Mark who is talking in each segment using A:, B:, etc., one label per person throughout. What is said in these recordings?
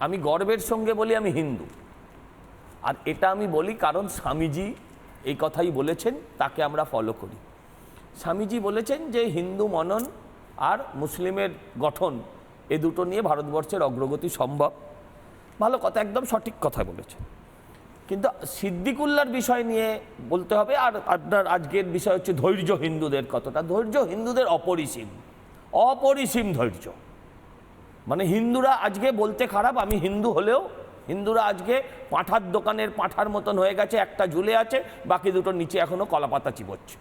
A: আমি গর্বের সঙ্গে বলি আমি হিন্দু। আর এটা আমি বলি কারণ স্বামীজি এই কথাই বলেছেন, তাকে আমরা ফলো করি। স্বামীজি বলেছেন যে হিন্দু মনন আর মুসলিমের গঠন এ দুটো নিয়ে ভারতবর্ষের অগ্রগতি সম্ভব। ভালো কথা, একদম সঠিক কথা বলেছেন। কিন্তু সিদ্দিকুল্লার বিষয় নিয়ে বলতে হবে, আর আপনার আজকের বিষয় হচ্ছে ধৈর্য হিন্দুদের কতটা? ধৈর্য হিন্দুদের অপরিসীম। অপরিসীম ধৈর্য। মানে হিন্দুরা আজকে বলতে খারাপ, আমি হিন্দু হলেও, হিন্দুরা আজকে পাঁঠার দোকানের পাঁঠার মতন হয়ে গেছে, একটা ঝুলে আছে, বাকি দুটো নিচে এখনও কলা পাতা চিবোচ্ছে।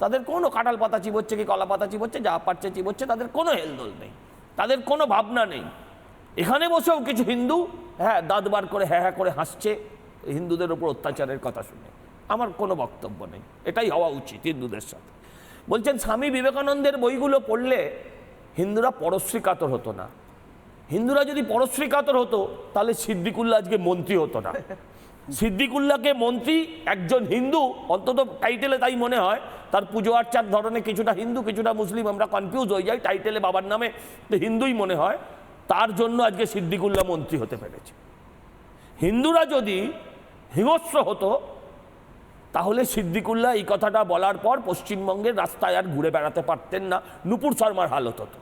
A: তাদের কোনো কাঁঠাল পাতা চিবোচ্ছে কি কলা পাতা চিবোচ্ছে, যা পারছে চিবোচ্ছে, তাদের কোনো হেলদোল নেই, তাদের কোনো ভাবনা নেই। এখানে বসেও কিছু হিন্দু হ্যাঁ দাঁত বার করে হ্যাঁ হ্যাঁ করে হাসছে, হিন্দুদের উপর অত্যাচারের কথা শুনে। আমার কোনো বক্তব্য নেই, এটাই হওয়া উচিত হিন্দুদের সাথে। বলছেন, স্বামী বিবেকানন্দের বইগুলো পড়লে হিন্দুরা পরশ্রী কাতর হতো না। হিন্দুরা যদি পরশ্রী কাতর হতো, তাহলে সিদ্দিকুল্লাহ আজকে মন্ত্রী হতো না। সিদ্দিকুল্লাহকে মন্ত্রী, একজন হিন্দু, অন্তত টাইটেলে তাই মনে হয়, তার পুজো আর্চার ধরনে কিছুটা হিন্দু, কিছুটা মুসলিম, আমরা কনফিউজ হয়ে যাই, টাইটেলে বাবার নামে তো হিন্দুই মনে হয়, তার জন্য আজকে সিদ্দিকুল্লাহ মন্ত্রী হতে পেরেছে। হিন্দুরা যদি হিংস্র হতো, তাহলে সিদ্দিকুল্লাহ এই কথাটা বলার পর পশ্চিমবঙ্গের রাস্তায় আর ঘুরে বেড়াতে পারতেন না, নুপুর শর্মার হালত হতো।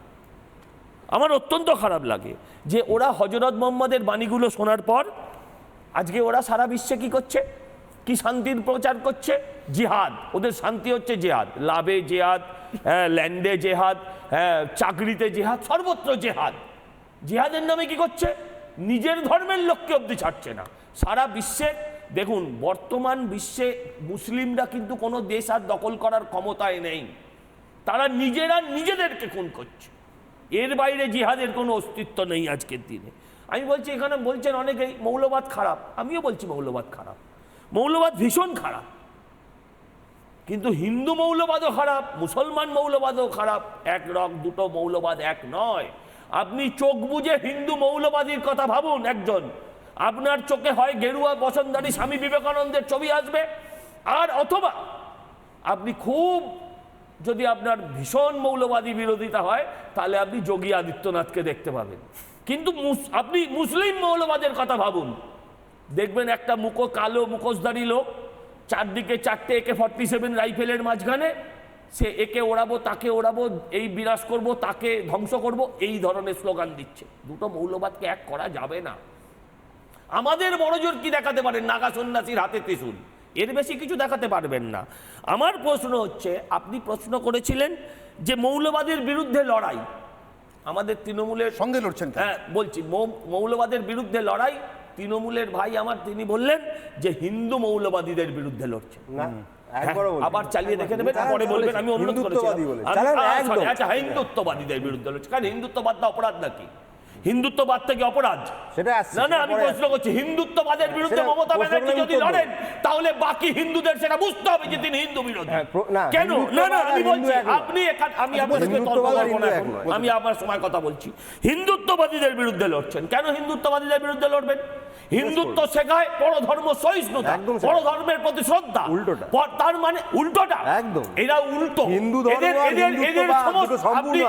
A: আমার অত্যন্ত খারাপ লাগে যে ওরা হজরত মোহাম্মদের বাণীগুলো শোনার পর, আজকে ওরা সারা বিশ্বে কি করছে? কি শান্তির প্রচার করছে? জিহাদ। ওদের শান্তি হচ্ছে জেহাদ। লাভে জেহাদ হ্যাঁ ল্যান্ডে জেহাদ হ্যাঁ চাকরিতে জেহাদ, সর্বত্র জেহাদ। জিহাদের নামে কি করছে? নিজের ধর্মের লোককে অবধি ছাড়ছে না। সারা বিশ্বে, দেখুন, বর্তমান বিশ্বে মুসলিমরা কিন্তু কোনো দেশ আর দখল করার ক্ষমতায় নেই। তারা নিজেরা নিজেদেরকে খুন করছে। এর বাইরে জিহাদের কোনো অস্তিত্ব নেই আজকের দিনে। আমি বলছি, এখানে বলছেন অনেকেই, মৌলবাদ খারাপ। আমিও বলছি মৌলবাদ খারাপ। মৌলবাদ ভীষণ খারাপ। কিন্তু হিন্দু মৌলবাদও খারাপ, মুসলমান মৌলবাদও খারাপ। এক রক, দুটো মৌলবাদ এক নয়। আপনি চোখ বুঝে হিন্দু মৌলবাদীর কথা ভাবুন একজন। আপনার চোখে হয় গেরুয়া বসন্তারী স্বামী বিবেকানন্দের ছবি আসবে। আর অথবা আপনি খুব যদি আপনার ভীষণ মৌলবাদী বিরোধিতা হয়, তাহলে আপনি যোগী আদিত্যনাথকে দেখতে পাবেন। কিন্তু আপনি মুসলিম মৌলবাদের কথা ভাবুন। দেখবেন একটা মুখো, কালো মুখোশধারী লোক, চারদিকে চারটে একে ফর্টি সেভেন রাইফেলের মাঝখানে, সে একে ওড়াবো, তাকে ওড়াবো, এই বিরাজ করব, তাকে ধ্বংস করব, এই ধরনের স্লোগান দিচ্ছে। দুটো মৌলবাদকে এক করা যাবে না। আমাদের বড় জোর কি দেখাতে পারেন নাগা সন্ন্যাসীর হাতে ত্রিশূল। এর বেশি কিছু দেখাতে পারবেন না। আমার প্রশ্ন হচ্ছে আপনি প্রশ্ন করেছিলেন যে মৌলবাদের বিরুদ্ধে লড়াই। আমাদের তৃণমূলের
B: সঙ্গে লড়ছেন
A: হ্যাঁ বলছি মৌলবাদের বিরুদ্ধে লড়াই। তৃণমূলের ভাই আমার তিনি বললেন যে হিন্দু মৌলবাদীদের বিরুদ্ধে লড়ছে।
C: না।
A: আবার চালিয়ে দেখে নেবেন
C: চালান,
A: পরে বলবেন আমি অনুরোধ করেছি
C: হিন্দুত্ববাদী বলে। চালান, একদম।
A: আচ্ছা হিন্দুত্ববাদীদের বিরুদ্ধে লড়ছে। কারণ হিন্দুত্ববাদটা অপরাধ নাকি? হিন্দুত্ববাদ থেকে অপরাধ।
C: সেটা
A: না না আমি প্রশ্ন করছি হিন্দুত্ববাদের বিরুদ্ধে মমতা ব্যানার্জি যদি লড়েন তাহলে বাকি হিন্দুদের সেটা বুঝতে হবে যে তিনি হিন্দু বিরোধী।
C: হ্যাঁ,
A: কেন? না না আমি বলছি আপনি এখান আমি
C: আচ্ছা,
A: আপনার।
C: নয়।
A: আমি আমার সময় কথা বলছি। হিন্দুত্ববাদীদের বিরুদ্ধে লড়ছেন। কেন হিন্দুত্ববাদীদের বিরুদ্ধে লড়বেন? হিন্দুত্ব শেখায় বড় ধর্ম সহিষ্ণুতা
C: একদম
A: বড় ধর্মের প্রতি শ্রদ্ধা।
C: উল্টোটা।
A: তার মানে উল্টোটা।
C: একদম।
A: এরা উল্টো।
C: হিন্দু ধর্ম
A: এদের এদের সমস্ত আপনি-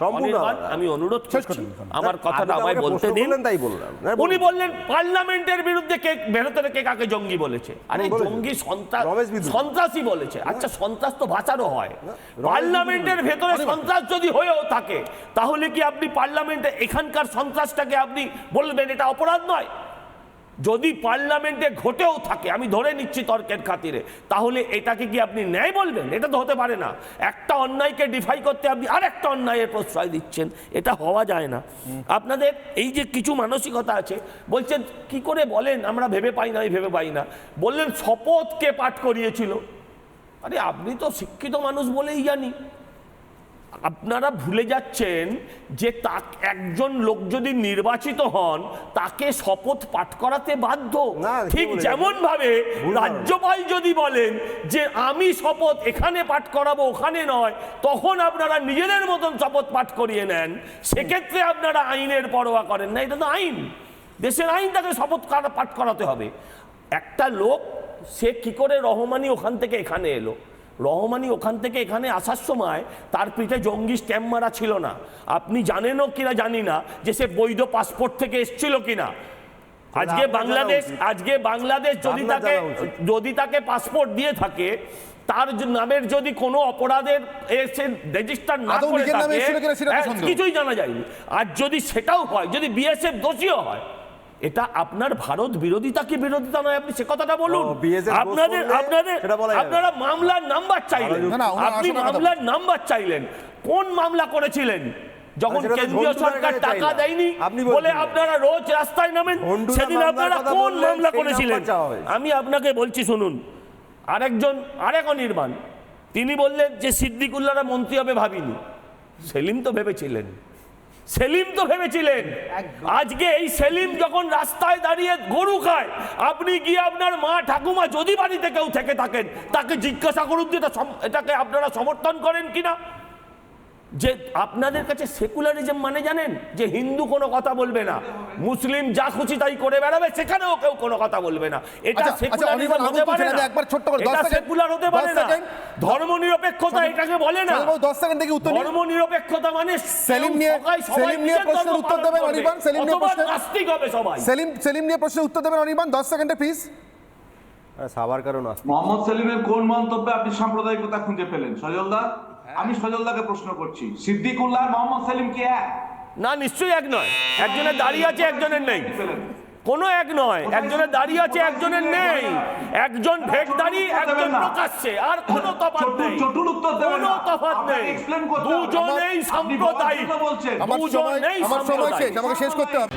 C: সম্পূর্ণ
A: আমি অনুরোধ করছি আমার কথাটা আমায় বলতে দিন।
C: তাই বললাম।
A: উনি বললেন পার্লামেন্টের বিরুদ্ধে কে ভেতরে কে কাকে জঙ্গি বলেছে? আরে জঙ্গি সন্ত্রাস। সন্ত্রাসী বলেছে। আচ্ছা সন্ত্রাস তো ভাষারও হয়। পার্লামেন্টের ভেতরে সন্ত্রাস যদি হয়েও থাকে তাহলে কি আপনি পার্লামেন্টে এখানকার সন্ত্রাসটাকে আপনি বলবেন এটা অপরাধ নয়? যদি পার্লামেন্টে ঘটেও থাকে, আমি ধরে নিচ্ছি তর্কের খাতিরে, তাহলে এটাকে কি আপনি ন্যায় বলবেন? এটা তো হতে পারে না। একটা অন্যায়কে ডিফাই করতে আপনি আর একটা অন্যায়ের প্রশ্রয় দিচ্ছেন, এটা হওয়া যায় না। আপনাদের এই যে কিছু মানসিকতা আছে, বলছেন, কি করে বলেন? আমরা ভেবে পাই না, আমি ভেবে পাই না। বললেন, শপথকে পাঠ করিয়েছিল। আরে, আপনি তো শিক্ষিত মানুষ বলেই জানি। আপনারা ভুলে যাচ্ছেন যে তা একজন লোক যদি নির্বাচিত হন তাকে শপথ পাঠ করাতে বাধ্য। ঠিক যেমন ভাবে রাজ্যপাল যদি বলেন যে আমি শপথ এখানে পাঠ করাবো ওখানে নয় তখন আপনারা নিজেদের মতন শপথ পাঠ করিয়ে নেন। সেক্ষেত্রে আপনারা আইনের পরোয়া করেন না এটা তো আইন। দেশের আইন তাকে শপথ পাঠ করাতে হবে। একটা লোক সে কি করে রহমানি ওখান থেকে এখানে এলো? রহমানি ওখান থেকে এখানে আসার সময় তার পিঠে জঙ্গি স্ট্যাম্প মারা ছিল না। আপনি জানেনও কিনা জানি না যে সে বৈধ পাসপোর্ট থেকে এসেছিল কিনা। আজকে বাংলাদেশ আজকে বাংলাদেশ যদি তাকে যদি তাকে পাসপোর্ট দিয়ে থাকে তার নামের যদি কোনো অপরাধের এসে রেজিস্টার না করে থাকে হ্যাঁ। কিছুই জানা যায়নি। আর যদি সেটাও হয় যদি বিএসএফ দোষীও হয় এটা আপনার ভারত বিরোধিতা কি বিরোধিতা নয়? আপনি সে কথাটা বলুন। আপনাদের আপনাদের। আপনারা মামলার নাম্বার চাইলেন। আপনি মামলার নাম্বার চাইলেন। কোন মামলা করেছিলেন? যখন
C: আরে
A: কেন্দ্রীয় সরকার টাকা দেয়নি বলে আপনারা রোজ রাস্তায় নামেন? সেদিন আপনারা কোন মামলা করেছিলেন? আমি আপনাকে বলছি শুনুন। আরেকজন আরেক অনির্বাণ। তিনি বললেন যে সিদ্দিকুল্লারা মন্ত্রী হবে ভাবিনি। সেলিম তো ভেবেছিলেন। সেলিম তো ভেবেছিলেন। আজকে এই সেলিম যখন রাস্তায় দাঁড়িয়ে গরু খায় আপনি গিয়ে আপনার মা ঠাকুমা যদি বাড়িতে কেউ থেকে থাকেন তাকে জিজ্ঞাসা করুন যে এটাকে আপনারা সমর্থন করেন কিনা? যে আপনাদের কাছে সেকুলারিজম মানে জানেন? যে হিন্দু কোনো কথা বলবে না। মুসলিম যা খুশি তাই করে বেড়াবে সেখানেও কেউ কোনো কথা বলবে না। এটা
B: আচ্ছা, আচ্ছা,
A: সেকুলারিজম হতে পারে না।
B: একবার ছোট্ট করে, দশ
A: এটা
B: সেকেন্ড,
A: সেকুলার হতে পারে না। ধর্ম নিরপেক্ষতা এটাকে বলে না।
B: সজলবাবু, দশ সেকেন্ড থেকে উত্তর
A: ধর্ম নিরপেক্ষতা মানে
B: সেলিম নিয়ে- সেলিম নিয়ে প্রশ্নের উত্তর দেবেন অনির্বাণ, সেলিম নিয়ে
A: অথবা
B: প্রশ্নের-
A: নাস্তিক হবে সবাই।
B: সেলিম সেলিম নিয়ে প্রশ্নের উত্তর দেবেন অনির্বাণ দশ সেকেন্ডে প্লিজ
C: সাবার কারণ আছে
D: মোহাম্মদ সেলিমের কোন মন্তব্যে আপনি সাম্প্রদায়িকতা খুঁজে পেলেন? সজলদা? আমি সজলদাকে প্রশ্ন করছি সিদ্দিকুল্লাহ মোহাম্মদ সেলিম কি এক?
A: না নিশ্চয়ই এক নয়। একজনের দাঁড়িয়ে আছে একজনের নেই। কোনো এক নয়। একজনের দাঁড়িয়ে আছে একজনের নেই। একজন ভেট দাঁড়িয়ে একজন প্রকাশ্যে। আর কোনো তফাৎ নেই।
D: চটুল উত্তর দেবেন
A: কোনো
D: না।
A: তফাৎ নেই। দুজনেই সাম্প্রদায়িক দুজনেই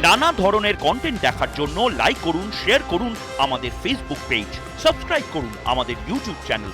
E: নানা ধরনের কন্টেন্ট দেখার জন্য লাইক করুন শেয়ার করুন আমাদের ফেসবুক পেজ সাবস্ক্রাইব করুন আমাদের ইউটিউব চ্যানেল